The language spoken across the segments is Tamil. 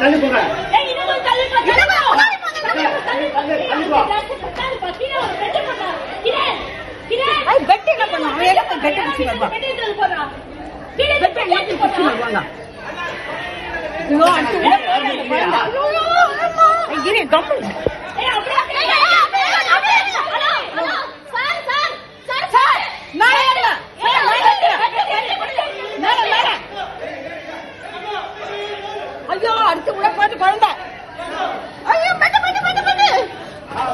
தள்ளி போங்க. பெட் என்ன பண்ணுவான் அவன் எல்லாம் பெட்டை பிடிச்சி வருவான்? ஐயோ குழந்தை ஐயோ பட்டு பட்டு பட்டு பட்டு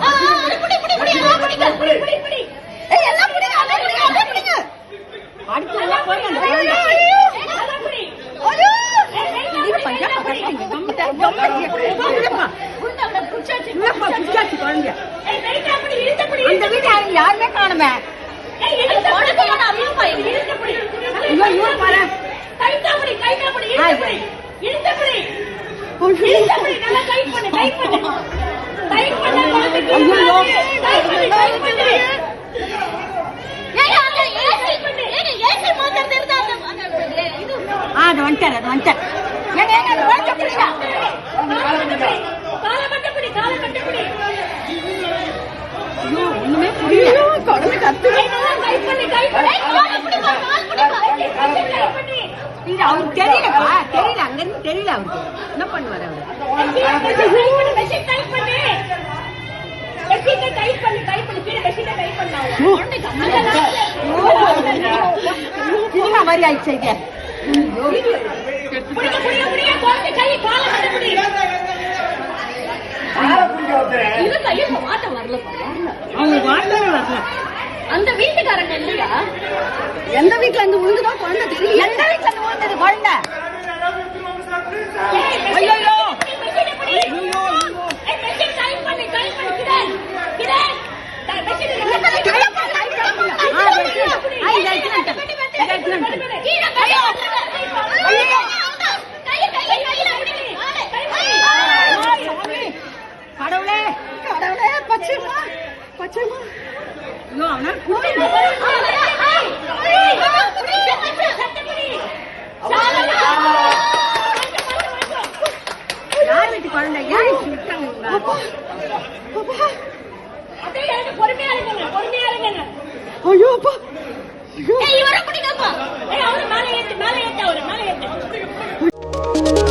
ஆ புடி புடி புடி எல்லாம் புடிங்க புடி புடி புடி ஏய் எல்லாம் புடிங்க அப்படியே புடிங்க அப்படியே புடிங்க அடிச்சு விட போகுது அந்த குழந்தை ஐயோ புடிச்சாச்சு பிடிச்சாச்சு புடி அந்த வீட்டு யாரு- யாருமே காணுமே ஏய் இழுத்து புடி போடா அப்படியே இழுத்து புடி ஐயோ, இவன் பாரு. கைட்டா புடி கைட்டா புடி ஆ, இழுத்து புடி இழுத்து புடி இழுத்து புடி நல்லா டைட் பண்ணு டைட் பண்ணு டைட் பண்ணு குழந்தைக்கு ஐயோ. டைட் பண்ணு டைட் பண்ணு ஏய் அந்த ஏசி பண்ணு ஏங்க ஏசி மாத்துறது இருந்தா அந்த அந்த இது ஆ, அது வந்துட்டாரு, அது வந்துட்டாரு. அவருக்கு தெரியலப்பா தெரியல அங்கிருந்து தெரியல அவருக்கு. என்ன பண்ணுவாரு அவரு? மாதிரி ஆயிடுச்சு வரல வரல. அந்த வீட்டுக்காரங்க இல்லையா எந்த வீட்டுல இருந்து விழுந்துதோ குழந்தை தெரியல எந்த வீட்டுல இருந்து விழுந்தது குழந்தை ஐயோ அப்பா. ஐயோ இவரை பிடிக்கப்பா அவரு மேலே ஏத்து மேலே ஏத்து அவரு மேலே ஏத்து.